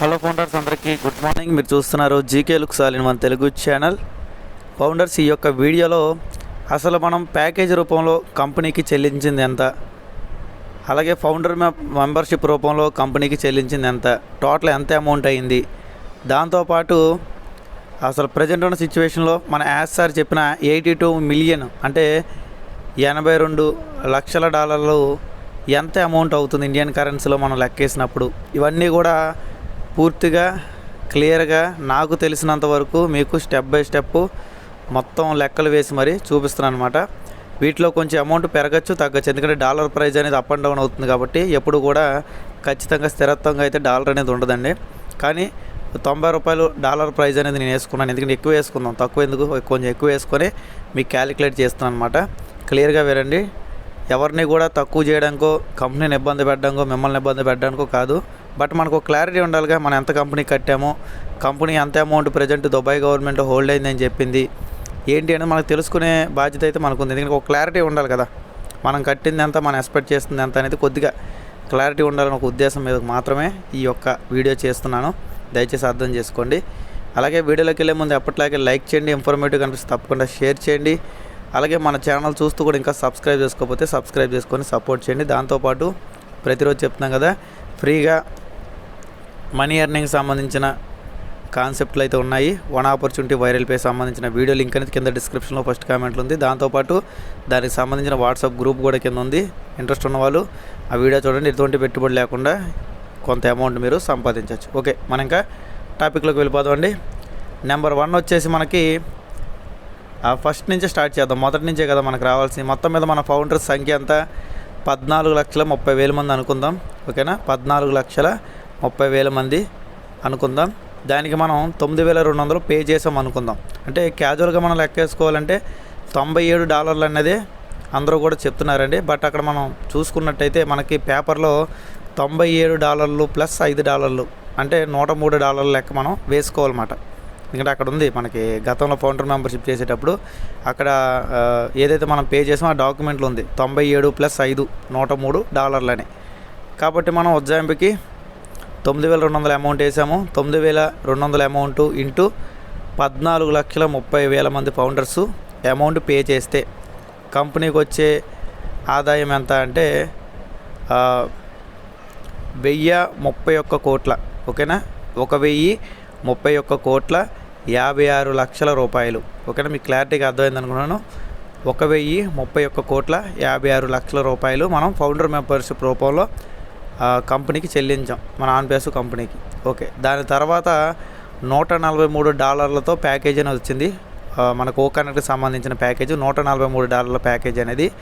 Hello founders అందరికీ good morning మీరు చూస్తున్నారు జీకే లుక్ సాలిన్ మన తెలుగు ఛానల్ ఫౌండర్స్ ఈ యొక్క వీడియోలో అసలు మనం ప్యాకేజ్ రూపంలో కంపెనీకి చెల్లించింది ఎంత? అలాగే ఫౌండర్ మెంబర్షిప్ రూపంలో కంపెనీకి చెల్లించింది ఎంత? టోటల్ ఎంత అమౌంట్ అయింది? దాంతోపాటు అసలు ప్రజెంట్ ఉన్న సిచ్యువేషన్లో మన యాజ్ సార్ చెప్పిన ఎయిటీ టూ మిలియన్ అంటే ఎనభై రెండు లక్షల డాలర్లు ఎంత అమౌంట్ అవుతుంది ఇండియన్ కరెన్సీలో మనం లెక్కేసినప్పుడు? ఇవన్నీ కూడా పూర్తిగా క్లియర్గా నాకు తెలిసినంత వరకు మీకు స్టెప్ బై స్టెప్ మొత్తం లెక్కలు వేసి మరి చూపిస్తున్నాను అనమాట వీటిలో కొంచెం అమౌంట్ పెరగచ్చు తగ్గచ్చు. ఎందుకంటే డాలర్ ప్రైజ్ అనేది అప్ అండ్ డౌన్ అవుతుంది కాబట్టి ఎప్పుడు కూడా ఖచ్చితంగా స్థిరత్వంగా అయితే డాలర్ అనేది ఉండదండి. కానీ తొంభై రూపాయలు డాలర్ ప్రైజ్ అనేది నేను వేసుకున్నాను. ఎందుకంటే ఎక్కువ వేసుకుందాం తక్కువ ఎందుకు? కొంచెం ఎక్కువ వేసుకొని మీకు క్యాలిక్యులేట్ చేస్తున్నాను అనమాట క్లియర్గా వినండి. ఎవరిని కూడా తక్కువ చేయడానికో కంపెనీని ఇబ్బంది పెట్టడానికో మిమ్మల్ని ఇబ్బంది పెట్టడానికో కాదు. బట్ మనకు క్లారిటీ ఉండాలిగా మనం ఎంత కంపెనీ కట్టామో కంపెనీ ఎంత amount present Dubai government hold అయిందని చెప్పింది. ఏంటి అనేది మనకు తెలుసుకునే బాధ్యత అయితే మనకు ఉంది. ఎందుకంటే ఒక క్లారిటీ ఉండాలి కదా. మనం కట్టింది ఎంత మనం ఎక్స్పెక్ట్ చేస్తుంది ఎంత అనేది కొద్దిగా క్లారిటీ ఉండాలని ఒక ఉద్దేశం మీద మాత్రమే ఈ యొక్క వీడియో చేస్తున్నాను. దయచేసి అర్థం చేసుకోండి. అలాగే వీడియోలోకి వెళ్ళే ముందు ఎప్పటిలాగే లైక్ చేయండి ఇన్ఫర్మేటివ్ కనిపిస్తే తప్పకుండా షేర్ చేయండి. అలాగే మన ఛానల్ చూస్తూ కూడా ఇంకా సబ్స్క్రైబ్ చేసుకోకపోతే సబ్స్క్రైబ్ చేసుకొని సపోర్ట్ చేయండి. దాంతోపాటు ప్రతిరోజు చెప్తున్నాం కదా ఫ్రీగా మనీ ఎర్నింగ్ సంబంధించిన కాన్సెప్ట్లు అయితే ఉన్నాయి. వన్ ఆపర్చునిటీ వైరల్ పే సంబంధించిన వీడియో లింక్ అనేది కింద డిస్క్రిప్షన్లో ఫస్ట్ కామెంట్లు ఉంది. దాంతోపాటు దానికి సంబంధించిన వాట్సాప్ గ్రూప్ కూడా కింద ఉంది. ఇంట్రెస్ట్ ఉన్న వాళ్ళు ఆ వీడియో చూడండి. ఎటువంటి పెట్టుబడి లేకుండా కొంత అమౌంట్ మీరు సంపాదించవచ్చు. ఓకే మనం ఇంకా టాపిక్లోకి వెళ్ళిపోదామండి నెంబర్ వన్ వచ్చేసి మనకి ఆ ఫస్ట్ నుంచే స్టార్ట్ చేద్దాం. మొదటి నుంచే కదా మనకు రావాల్సింది. మొత్తం మీద మన ఫౌండర్స్ సంఖ్య ఎంత? పద్నాలుగు లక్షల ముప్పై వేల మంది అనుకుందాం. ఓకేనా? పద్నాలుగు లక్షల ముప్పై వేల మంది అనుకుందాం. దానికి మనం తొమ్మిది వేల రెండు వందలు పే చేసాం అనుకుందాం. అంటే క్యాజువల్గా మనం లెక్కేసుకోవాలంటే తొంభై ఏడు డాలర్లు అనేది అందరూ కూడా చెప్తున్నారండి. బట్ అక్కడ మనం చూసుకున్నట్టయితే మనకి పేపర్లో తొంభై ఏడు డాలర్లు ప్లస్ ఐదు డాలర్లు అంటే నూట మూడు డాలర్ల లెక్క మనం వేసుకోవాలన్నమాట. ఎందుకంటే అక్కడ ఉంది మనకి గతంలో ఫౌండర్ మెంబర్షిప్ చేసేటప్పుడు అక్కడ ఏదైతే మనం పే చేసామో ఆ డాక్యుమెంట్లు ఉంది తొంభై ఏడు ప్లస్ ఐదు నూట మూడు డాలర్లని కాబట్టి మనం ఉజ్జాయింపుకి తొమ్మిది వేల రెండు వందల అమౌంట్ వేసాము. తొమ్మిది వేల రెండు వందల అమౌంట్ ఇంటూ పద్నాలుగు లక్షల ముప్పై వేల మంది ఫౌండర్స్ అమౌంట్ పే చేస్తే. కంపెనీకి వచ్చే ఆదాయం ఎంత అంటే వెయ్యి ముప్పై ఒక్క కోట్ల. ఓకేనా? ఒక వెయ్యి ముప్పై ఒక్క కోట్ల యాభై ఆరు లక్షల రూపాయలు. ఓకేనా? మీకు క్లారిటీగా అర్థమైంది అనుకున్నాను. ఒక వెయ్యి ముప్పై ఒక్క కోట్ల యాభై ఆరు లక్షల రూపాయలు మనం ఫౌండర్ మెంబర్షిప్ రూపంలో కంపెనీకి చెల్లించాం. మన ఆన్పేస్ కంపెనీకి. ఓకే. దాని తర్వాత నూట నలభై మూడు డాలర్లతో ప్యాకేజ్ అనేది వచ్చింది. మనకు ఓ కనెక్ట్కి సంబంధించిన ప్యాకేజ్ నూట నలభై మూడు డాలర్ల ప్యాకేజ్ అనేది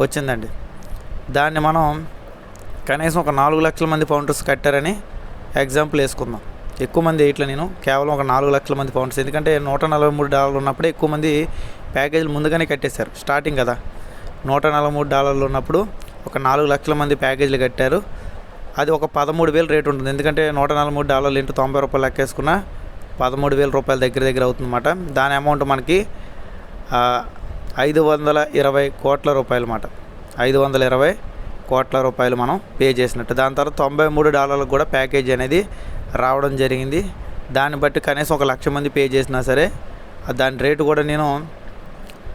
వచ్చిందండి. దాన్ని మనం కనీసం ఒక నాలుగు లక్షల మంది ఫౌండర్స్ కట్టారని ఎగ్జాంపుల్ వేసుకుందాం. ఎక్కువ మంది ఇట్లా నేను కేవలం ఒక నాలుగు లక్షల మంది ఫౌండర్స్ ఎందుకంటే నూట నలభై మూడు డాలర్లు ఉన్నప్పుడే ఎక్కువ మంది ప్యాకేజీలు ముందుగానే కట్టేశారు. స్టార్టింగ్ కదా. నూట నలభై మూడు డాలర్లు ఉన్నప్పుడు ఒక నాలుగు లక్షల మంది ప్యాకేజీలు కట్టారు. అది ఒక పదమూడు వేలు రేట్ ఉంటుంది. ఎందుకంటే నూట నలభై మూడు డాలర్లు ఇంటూ తొంభై రూపాయలు లెక్కేసుకున్న పదమూడు వేల రూపాయల దగ్గర దగ్గర అవుతుందన్నమాట. దాని అమౌంట్ మనకి ఐదు వందల ఇరవై కోట్ల రూపాయలు అన్నమాట. ఐదు వందల ఇరవై కోట్ల రూపాయలు మనం పే చేసినట్టు. దాని తర్వాత తొంభై మూడు డాలర్లకు కూడా ప్యాకేజ్ అనేది రావడం జరిగింది. దాన్ని బట్టి కనీసం ఒక లక్ష మంది పే చేసినా సరే దాని రేటు కూడా నేను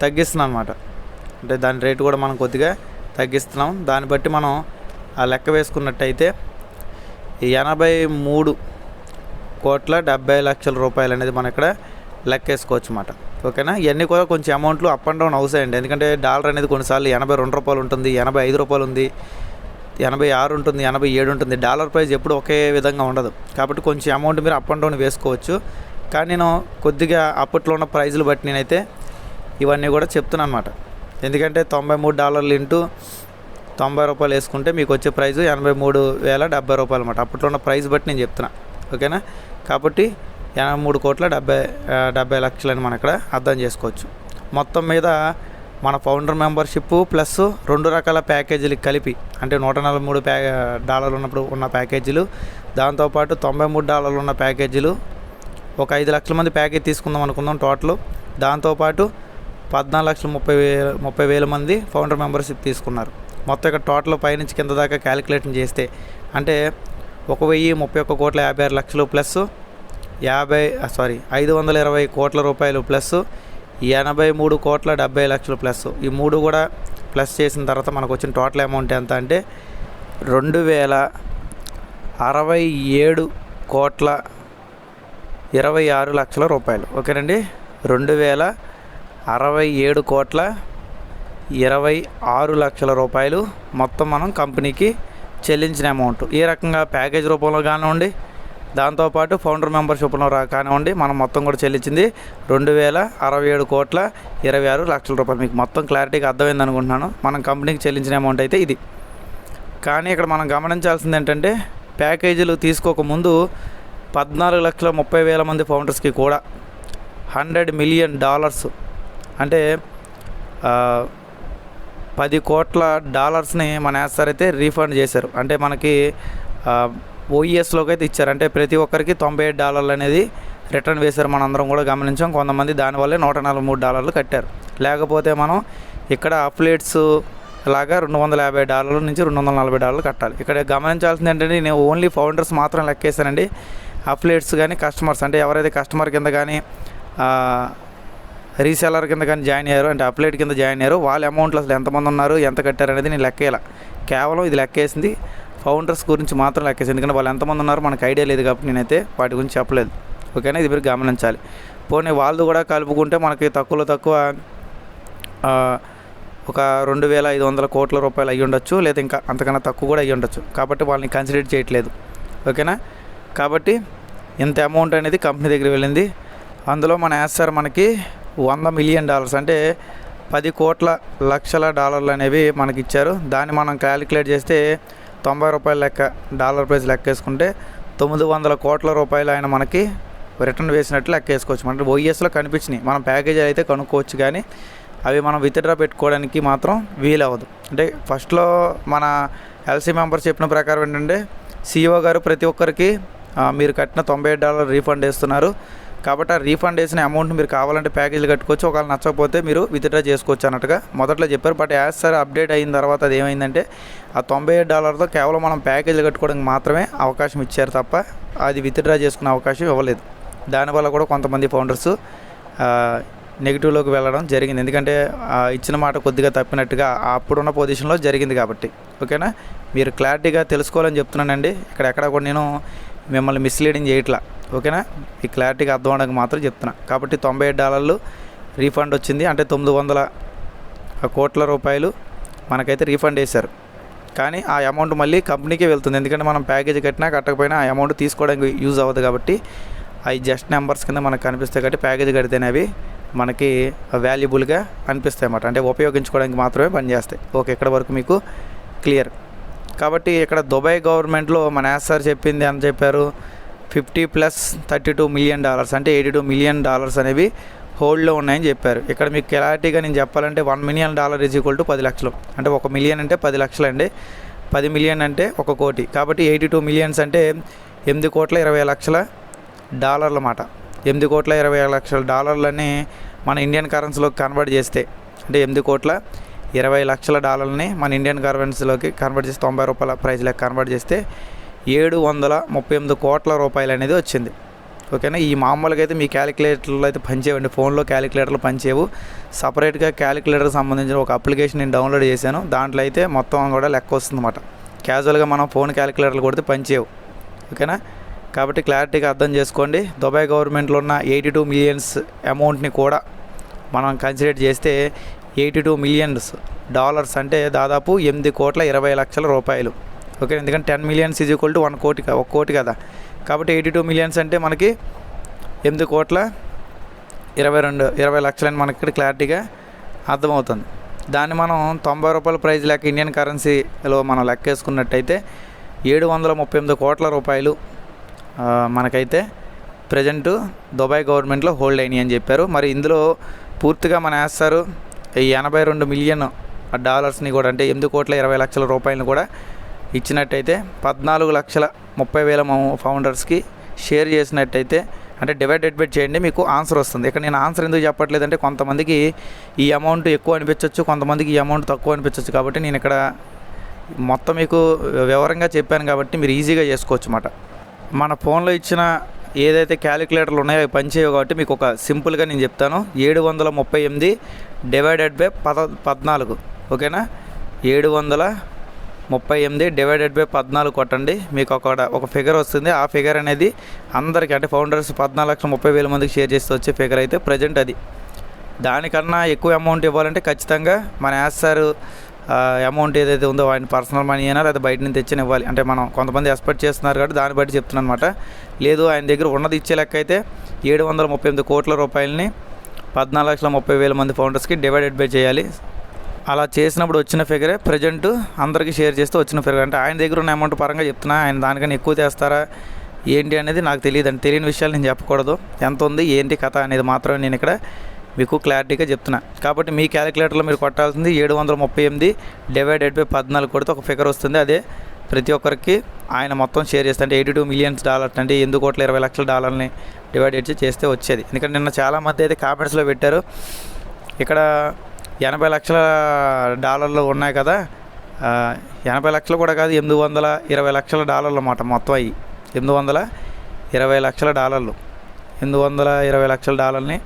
తగ్గిస్తున్నాను అనమాట అంటే దాని రేటు కూడా మనం కొద్దిగా తగ్గిస్తున్నాం. దాన్ని బట్టి మనం ఆ లెక్క వేసుకున్నట్టయితే ఎనభై మూడు కోట్ల డెబ్బై లక్షల రూపాయలు అనేది మనం ఇక్కడ లెక్కేసుకోవచ్చు అన్నమాట ఓకేనా? ఇవన్నీ కూడా కొంచెం అమౌంట్లు అప్ అండ్ డౌన్ అవుతాయండి ఎందుకంటే డాలర్ అనేది కొన్నిసార్లు ఎనభై రెండు రూపాయలు ఉంటుంది ఎనభై ఐదు రూపాయలు ఉంది ఎనభై ఆరు ఉంటుంది ఎనభై ఏడు ఉంటుంది. డాలర్ ప్రైస్ ఎప్పుడు ఒకే విధంగా ఉండదు. కాబట్టి కొంచెం అమౌంట్ మీరు అప్ అండ్ డౌన్ వేసుకోవచ్చు. కానీ నేను కొద్దిగా అప్పట్లో ఉన్న ప్రైజులు బట్టి నేనైతే ఇవన్నీ కూడా చెప్తున్నాను అనమాట ఎందుకంటే తొంభై మూడు డాలర్లు ఇంటూ తొంభై రూపాయలు వేసుకుంటే మీకు వచ్చే ప్రైస్ ఎనభై మూడు వేల డెబ్బై రూపాయలు అనమాట అప్పట్లో ఉన్న ప్రైస్ బట్టి నేను చెప్తున్నా. ఓకేనా? కాబట్టి ఎనభై మూడు కోట్ల డెబ్బై డెబ్బై లక్షలని మనం ఇక్కడ అర్థం చేసుకోవచ్చు. మొత్తం మీద మన ఫౌండర్ మెంబర్షిప్ ప్లస్ రెండు రకాల ప్యాకేజీలు కలిపి అంటే నూట నలభై మూడు ప్యా డాలర్లు ఉన్నప్పుడు ఉన్న ప్యాకేజీలు దాంతోపాటు తొంభై మూడు డాలర్లు ఉన్న ప్యాకేజీలు ఒక ఐదు లక్షల మంది ప్యాకేజ్ తీసుకుందాం అనుకుందాం టోటల్. దాంతోపాటు పద్నాలుగు లక్షల ముప్పై వేల ముప్పై వేల మంది ఫౌండర్ మెంబర్షిప్ తీసుకున్నారు. మొత్తం ఇక్కడ టోటల్ పైనుంచి కింద దాకా క్యాలిక్యులేషన్ చేస్తే అంటే ఒక వెయ్యి ముప్పై ఒక్క కోట్ల యాభై ఆరు లక్షలు ప్లస్ యాభై సారీ ఐదు వందల ఇరవై కోట్ల రూపాయలు ప్లస్ ఎనభై మూడు కోట్ల డెబ్బై లక్షలు ప్లస్. ఈ మూడు కూడా ప్లస్ చేసిన తర్వాత మనకు వచ్చిన టోటల్ అమౌంట్ ఎంత అంటే రెండు వేల అరవై ఏడు కోట్ల ఇరవై ఆరు లక్షల రూపాయలు. ఓకేనండి? రెండు వేల అరవై ఏడు కోట్ల ఇరవై ఆరు లక్షల రూపాయలు మొత్తం మనం కంపెనీకి చెల్లించిన అమౌంట్ ఈ రకంగా ప్యాకేజ్ రూపంలో కానివ్వండి దాంతోపాటు ఫౌండర్ మెంబర్షిప్లో రా కానివ్వండి మనం మొత్తం కూడా చెల్లించింది రెండు వేల అరవై ఏడు కోట్ల ఇరవై ఆరు లక్షల రూపాయలు. మీకు మొత్తం క్లారిటీగా అర్థమైంది అనుకుంటున్నాను. మనం కంపెనీకి చెల్లించిన అమౌంట్ అయితే ఇది. కానీ ఇక్కడ మనం గమనించాల్సింది ఏంటంటే ప్యాకేజీలు తీసుకోకముందు పద్నాలుగు లక్షల ముప్పై వేల మంది ఫౌండర్స్కి కూడా హండ్రెడ్ మిలియన్ డాలర్స్ అంటే పది కోట్ల డాలర్స్ని మన యాస్తారు అయితే రీఫండ్ చేశారు. అంటే మనకి ఓఈఎస్లోకి అయితే ఇచ్చారు. అంటే ప్రతి ఒక్కరికి తొంభై ఏడు డాలర్లు అనేది రిటర్న్ వేశారు. మనందరం కూడా గమనించాం. కొంతమంది దానివల్లే నూట నలభై మూడు డాలర్లు కట్టారు. లేకపోతే మనం ఇక్కడ అప్లేట్స్ లాగా రెండు వందల యాభై డాలర్ల నుంచి రెండు వందల నలభై డాలర్లు కట్టాలి. ఇక్కడ గమనించాల్సింది ఏంటంటే నేను ఓన్లీ ఫౌండర్స్ మాత్రం లెక్కేసానండి అప్లేట్స్ కానీ కస్టమర్స్ అంటే ఎవరైతే కస్టమర్ కింద కానీ రీసెలర్ కింద కానీ జాయిన్ అయ్యారు అంటే అప్లైట్ కింద జాయిన్ అయ్యారు. వాళ్ళ అమౌంట్లు అసలు ఎంతమంది ఉన్నారు ఎంత కట్టారు అనేది నేను లెక్కేలా కేవలం ఇది లెక్కేసింది ఫౌండర్స్ గురించి మాత్రం లెక్కేసి ఎందుకంటే వాళ్ళు ఎంతమంది ఉన్నారు మనకు ఐడియా లేదు కాబట్టి నేనైతే వాటి గురించి చెప్పలేదు. ఓకేనా ఇది మీరు గమనించాలి. పోనీ వాళ్ళు కూడా కలుపుకుంటే మనకి తక్కువలో తక్కువ ఒక రెండు వేల ఐదు వందల కోట్ల రూపాయలు అయ్యి ఉండొచ్చు లేదా ఇంకా అంతకన్నా తక్కువ కూడా అయ్యి ఉండొచ్చు. కాబట్టి వాళ్ళని కన్సిడర్ చేయట్లేదు. ఓకేనా కాబట్టి ఇంత అమౌంట్ అనేది కంపెనీ దగ్గర వెళ్ళింది. అందులో మన యాస్తారు మనకి వంద మిలియన్ డాలర్స్ అంటే పది కోట్ల లక్షల డాలర్లు అనేవి మనకి ఇచ్చారు దాన్ని మనం క్యాలిక్యులేట్ చేస్తే తొంభై రూపాయల లెక్క డాలర్ ప్రైస్ లెక్క వేసుకుంటే తొమ్మిది వందల కోట్ల రూపాయలు ఆయన మనకి రిటర్న్ వేసినట్లు లెక్కేసుకోవచ్చు. అంటే ఓఎస్లో కనిపించినాయి. మనం ప్యాకేజీ అయితే కనుక్కోవచ్చు కానీ అవి మనం విత్డ్రా పెట్టుకోవడానికి మాత్రం వీలవ్వదు. అంటే ఫస్ట్లో మన ఎల్సీ మెంబర్స్ చెప్పిన ప్రకారం ఏంటంటే సిఇఓ గారు ప్రతి ఒక్కరికి మీరు కట్టిన తొంభై డాలర్ రీఫండ్ వేస్తున్నారు. కాబట్టి ఆ రీఫండ్ వేసిన అమౌంట్ మీరు కావాలంటే ప్యాకేజీలు కట్టుకోవచ్చు. ఒకవేళ నచ్చకపోతే మీరు విత్డ్రా చేసుకోవచ్చు అన్నట్టుగా మొదట్లో చెప్పారు. బట్ యాజ్ సార్ అప్డేట్ అయిన తర్వాత అది ఏమైందంటే ఆ తొంభై ఏడు డాలర్తో కేవలం మనం ప్యాకేజీలు కట్టుకోవడానికి మాత్రమే అవకాశం ఇచ్చారు తప్ప అది విత్డ్రా చేసుకునే అవకాశం ఇవ్వలేదు. దానివల్ల కూడా కొంతమంది ఫౌండర్స్ నెగిటివ్లోకి వెళ్ళడం జరిగింది. ఎందుకంటే ఇచ్చిన మాట కొద్దిగా తప్పినట్టుగా అప్పుడున్న పొజిషన్లో జరిగింది కాబట్టి. ఓకేనా మీరు క్లారిటీగా తెలుసుకోవాలని చెప్తున్నానండి. ఇక్కడ ఎక్కడ కూడా నేను మిమ్మల్ని మిస్లీడింగ్ చేయట్లా. ఓకేనా? ఈ క్లారిటీగా అర్థం అవడానికి మాత్రం చెప్తున్నా. కాబట్టి తొంభై ఏడు డాలర్లు రీఫండ్ వచ్చింది. అంటే తొమ్మిది వందల కోట్ల రూపాయలు మనకైతే రీఫండ్ వేశారు కానీ ఆ అమౌంట్ మళ్ళీ కంపెనీకే వెళ్తుంది. ఎందుకంటే మనం ప్యాకేజ్ కట్టినా కట్టకపోయినా ఆ అమౌంట్ తీసుకోవడానికి యూజ్ అవ్వదు కాబట్టి అవి జస్ట్ నెంబర్స్ కింద మనకు కనిపిస్తాయి కాబట్టి ప్యాకేజ్ కడితేనే అవి మనకి వాల్యుబుల్గా అనిపిస్తాయి అన్నమాట. అంటే ఉపయోగించుకోవడానికి మాత్రమే పనిచేస్తాయి. ఓకే ఇక్కడ వరకు మీకు క్లియర్. కాబట్టి ఇక్కడ దుబాయ్ గవర్నమెంట్లో మన యాస్ సార్ చెప్పింది అని చెప్పారు. Fifty plus thirty two million dollars అంటే ఎయిటీ టూ మిలియన్ డాలర్స్ అనేవి హోల్డ్లో ఉన్నాయని చెప్పారు. ఇక్కడ మీకు క్లారిటీగా నేను చెప్పాలంటే one million dollar is equal to పది లక్షలు. అంటే ఒక మిలియన్ అంటే పది లక్షలు అండి పది మిలియన్ అంటే ఒక కోటి. కాబట్టి ఎయిటీ టూ మిలియన్స్ అంటే ఎనిమిది కోట్ల ఇరవై లక్షల డాలర్ల మాట ఎనిమిది కోట్ల ఇరవై లక్షల డాలర్లని మన ఇండియన్ కరెన్సీలోకి కన్వర్ట్ చేస్తే అంటే ఎనిమిది కోట్ల ఇరవై లక్షల డాలర్ని మన ఇండియన్ కరెన్సీలోకి కన్వర్ట్ చేసి తొంభై రూపాయల ప్రైస్ కన్వర్ట్ చేస్తే ఏడు వందల ముప్పై ఎనిమిది కోట్ల రూపాయలు అనేది వచ్చింది. ఓకేనా? ఈ మామూలుగా అయితే మీ క్యాలిక్యులేటర్లు అయితే పనిచేయండి ఫోన్లో క్యాలిక్యులేటర్లు పనిచేయవు. సపరేట్గా క్యాలిక్యులేటర్కి సంబంధించిన ఒక అప్లికేషన్ నేను డౌన్లోడ్ చేశాను. దాంట్లో అయితే మొత్తం కూడా లెక్క వస్తుందన్నమాట. క్యాజువల్గా మనం ఫోన్ క్యాలిక్యులేటర్లు కొడితే పనిచేయవు. ఓకేనా? కాబట్టి క్లారిటీగా అర్థం చేసుకోండి. దుబాయ్ గవర్నమెంట్లో ఉన్న ఎయిటీ టూ మిలియన్స్ అమౌంట్ని కూడా మనం కన్సిడర్ చేస్తే ఎయిటీ టూ మిలియన్స్ డాలర్స్ అంటే దాదాపు ఎనిమిది కోట్ల ఇరవై లక్షల రూపాయలు. ఓకే? ఎందుకంటే ten millions is equal to one కోటి ఒక కోటి కదా. కాబట్టి ఎయిటీ టూ మిలియన్స్ అంటే మనకి ఎనిమిది కోట్ల ఇరవై రెండు ఇరవై లక్షలని మనకి ఇక్కడ క్లారిటీగా అర్థమవుతుంది. దాన్ని మనం తొంభై రూపాయల ప్రైస్ లెక్క ఇండియన్ కరెన్సీలో మనం లెక్కేసుకున్నట్టయితే ఏడు వందల ముప్పై ఎనిమిది కోట్ల రూపాయలు మనకైతే ప్రజెంట్ దుబాయ్ గవర్నమెంట్లో హోల్డ్ అయినాయి అని చెప్పారు. మరి ఇందులో పూర్తిగా మన వేస్తారు ఈ ఎనభై రెండు మిలియన్ డాలర్స్ని కూడా అంటే ఎనిమిది కోట్ల ఇరవై లక్షల రూపాయలను కూడా ఇచ్చినట్టయితే పద్నాలుగు లక్షల ముప్పై వేల మౌ- ఫౌండర్స్కి షేర్ చేసినట్టయితే అంటే డివైడెడ్ బై చేయండి మీకు ఆన్సర్ వస్తుంది. ఇక్కడ నేను ఆన్సర్ ఎందుకు చెప్పట్లేదు అంటే కొంతమందికి ఈ అమౌంట్ ఎక్కువ అనిపించవచ్చు కొంతమందికి ఈ అమౌంట్ తక్కువ అనిపించవచ్చు కాబట్టి నేను ఇక్కడ మొత్తం మీకు వివరంగా చెప్పాను కాబట్టి మీరు ఈజీగా చేసుకోవచ్చు అన్నమాట మన ఫోన్లో ఇచ్చిన ఏదైతే క్యాలిక్యులేటర్లు ఉన్నాయో అవి పనిచేయవు కాబట్టి మీకు ఒక సింపుల్గా నేను చెప్తాను. ఏడు వందల ముప్పై ఎనిమిది డివైడెడ్ బై పద పద్నాలుగు. ఓకేనా? ఏడు వందల ముప్పై ఎనిమిది డివైడెడ్ బై పద్నాలుగు కొట్టండి. మీకు ఒక ఒక ఫిగర్ వస్తుంది. ఆ ఫిగర్ అనేది అందరికీ అంటే ఫౌండర్స్ పద్నాలుగు లక్షల ముప్పై వేల మందికి షేర్ చేస్తూ వచ్చే ఫిగర్ అయితే ప్రజెంట్ అది. దానికన్నా ఎక్కువ అమౌంట్ ఇవ్వాలంటే ఖచ్చితంగా మన యాస్ సార్ అమౌంట్ ఏదైతే ఉందో ఆయన పర్సనల్ మనీ అయినా లేదా బయట నుంచి తెచ్చిన ఇవ్వాలి. అంటే మనం కొంతమంది ఎక్స్పెక్ట్ చేస్తున్నారు కాబట్టి దాన్ని బట్టి చెప్తున్నాను అనమాట లేదు ఆయన దగ్గర ఉన్నది ఇచ్చే లెక్క అయితే ఏడు వందల ముప్పై ఎనిమిది కోట్ల రూపాయలని పద్నాలుగు లక్షల ముప్పై వేల మంది ఫౌండర్స్కి డివైడెడ్ బై చేయాలి. అలా చేసినప్పుడు వచ్చిన ఫిగరే ప్రజెంట్ అందరికీ షేర్ చేస్తే వచ్చిన ఫిగర్. అంటే ఆయన దగ్గర ఉన్న అమౌంట్ పరంగా చెప్తున్నా ఆయన దానికన్నా ఎక్కువ తెస్తారా ఏంటి అనేది నాకు తెలియదు. అండి తెలియని విషయాలు నేను చెప్పకూడదు. ఎంత ఉంది ఏంటి కథ అనేది మాత్రమే నేను ఇక్కడ మీకు క్లారిటీగా చెప్తున్నా. కాబట్టి మీ క్యాలిక్యులేటర్లో మీరు కొట్టాల్సింది ఏడు వందల ముప్పై ఎనిమిది డివైడెడ్ బై పద్నాలుగు కొడితే ఒక ఫిగర్ వస్తుంది. అదే ప్రతి ఒక్కరికి ఆయన మొత్తం షేర్ చేస్తే అంటే ఎయిటీ టూ మిలియన్స్ డాలర్స్ అంటే ఎందుకు కోట్ల ఇరవై లక్షల డాలర్ని డివైడ్ చేసి చేస్తే వచ్చేది. ఎందుకంటే నిన్న చాలామంది అయితే కామెంట్స్లో పెట్టారు. ఇక్కడ ఎనభై లక్షల డాలర్లు ఉన్నాయి కదా. ఎనభై లక్షలు కూడా కాదు ఎనిమిది వందల ఇరవై లక్షల డాలర్లు అన్నమాట మొత్తం అయ్యి. ఎనిమిది వందల ఇరవై లక్షల డాలర్లు. ఎనిమిది వందల ఇరవై లక్షల డాలర్ని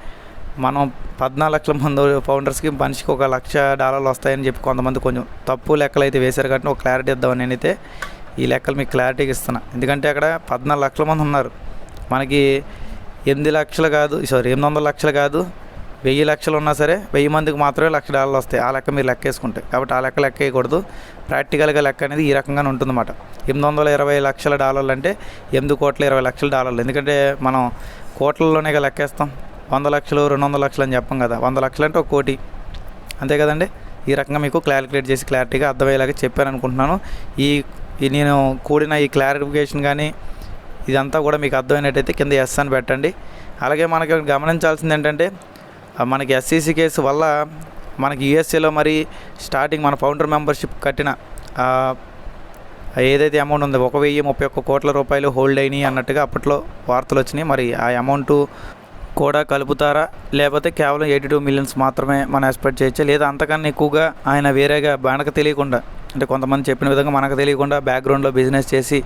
మనం పద్నాలుగు లక్షల మంది ఫౌండర్స్కి మనిషికి ఒక లక్ష డాలర్లు వస్తాయని చెప్పి కొంతమంది కొంచెం తప్పు లెక్కలు అయితే వేశారు కాబట్టి ఒక క్లారిటీ ఇద్దామని నేనైతే ఈ లెక్కలు మీకు క్లారిటీగా ఇస్తున్నా. ఎందుకంటే అక్కడ పద్నాలుగు లక్షల మంది ఉన్నారు. మనకి ఎనిమిది లక్షలు కాదు సారీ ఎనిమిది వందల లక్షలు కాదు వెయ్యి లక్షలు ఉన్నా సరే వెయ్యి మందికి మాత్రమే లక్ష డాలర్లు వస్తాయి. ఆ లెక్క మీరు లెక్క వేసుకుంటే కాబట్టి ఆ లెక్క లెక్క వేయకూడదు ప్రాక్టికల్గా లెక్క అనేది ఈ రకంగానే ఉంటుందన్నమాట. ఎనిమిది వందల ఇరవై లక్షల డాలర్లు అంటే ఎనిమిది కోట్ల ఇరవై లక్షల డాలర్లు. ఎందుకంటే మనం కోట్లలోనే లెక్కేస్తాం. వంద లక్షలు రెండు వందల లక్షలు అని చెప్పం కదా. వంద లక్షలు అంటే ఒక కోటి. అంతే కదండి? ఈ రకంగా మీకు క్లారిక్యులేట్ చేసి క్లారిటీగా అర్థమయ్యేలాగా చెప్పాను అనుకుంటున్నాను. ఈ నేను కూడిన ఈ క్లారిఫికేషన్ కానీ ఇదంతా కూడా మీకు అర్థమైనట్టయితే కింద ఎస్ అని పెట్టండి. అలాగే మనకి గమనించాల్సింది ఏంటంటే మనకి ఎస్సీసీ కేసు వల్ల మనకి యూఎస్ఏలో మరి స్టార్టింగ్ మన ఫౌండర్ మెంబర్షిప్ కట్టిన ఏదైతే అమౌంట్ ఉందో ఒక వెయ్యి ముప్పై ఒక్క కోట్ల రూపాయలు హోల్డ్ అయినాయి అన్నట్టుగా అప్పట్లో వార్తలు వచ్చినాయి. మరి ఆ అమౌంట్ కూడా కలుపుతారా? లేకపోతే కేవలం ఎయిటీ టూ మిలియన్స్ మాత్రమే మనం ఎక్స్పెక్ట్ చేయొచ్చు? లేదా అంతకన్నా ఎక్కువగా ఆయన వేరేగా మనకు తెలియకుండా అంటే కొంతమంది చెప్పిన విధంగా మనకు తెలియకుండా బ్యాక్గ్రౌండ్లో బిజినెస్ చేసి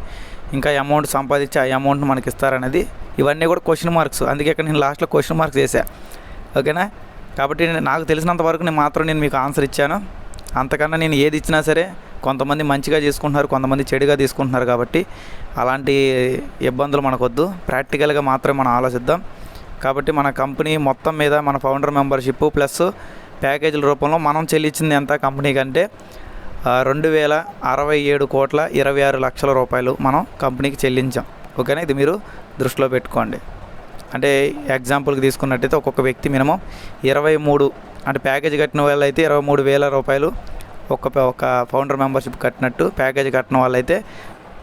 ఇంకా అమౌంట్ సంపాదించి ఆ అమౌంట్ మనకి ఇస్తారనేది ఇవన్నీ కూడా క్వశ్చన్ మార్క్స్ అందుకే ఇక్కడ నేను లాస్ట్లో క్వశ్చన్ మార్క్స్ చేశాను ఓకేనా? కాబట్టి నేను- నాకు తెలిసినంత వరకు నేను మాత్రం నేను మీకు ఆన్సర్ ఇచ్చాను. అంతకన్నా నేను ఏది ఇచ్చినా సరే కొంతమంది మంచిగా తీసుకుంటున్నారు కొంతమంది చెడుగా తీసుకుంటున్నారు కాబట్టి అలాంటి ఇబ్బందులు మనకొద్దు. ప్రాక్టికల్గా మాత్రమే మనం ఆలోచిద్దాం. కాబట్టి మన కంపెనీ మొత్తం మీద మన ఫౌండర్ మెంబర్షిప్ ప్లస్ ప్యాకేజీల రూపంలో మనం చెల్లించింది ఎంత? కంపెనీ కంటే రెండు వేల అరవై ఏడు కోట్ల ఇరవై ఆరు లక్షల రూపాయలు మనం కంపెనీకి చెల్లించాం. ఓకేనా? ఇది మీరు దృష్టిలో పెట్టుకోండి. అంటే ఎగ్జాంపుల్కి తీసుకున్నట్టయితే ఒక్కొక్క వ్యక్తి మినిమం ఇరవై మూడు అంటే ప్యాకేజ్ కట్టిన వాళ్ళైతే ఇరవై మూడు వేల రూపాయలు ఒక ఒక ఫౌండర్ మెంబర్షిప్ కట్టినట్టు ప్యాకేజ్ కట్టిన వాళ్ళైతే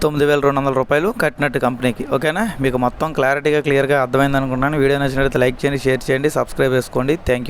తొమ్మిది వేల రెండు వందల రూపాయలు కట్టినట్టు కంపెనీకి ఓకేనా మీకు మొత్తం క్లారిటీగా క్లియర్గా అర్థమైంది అనుకున్నాను. వీడియో నచ్చినట్లయితే లైక్ చేయండి షేర్ చేయండి సబ్స్క్రైబ్ చేసుకోండి. Thank you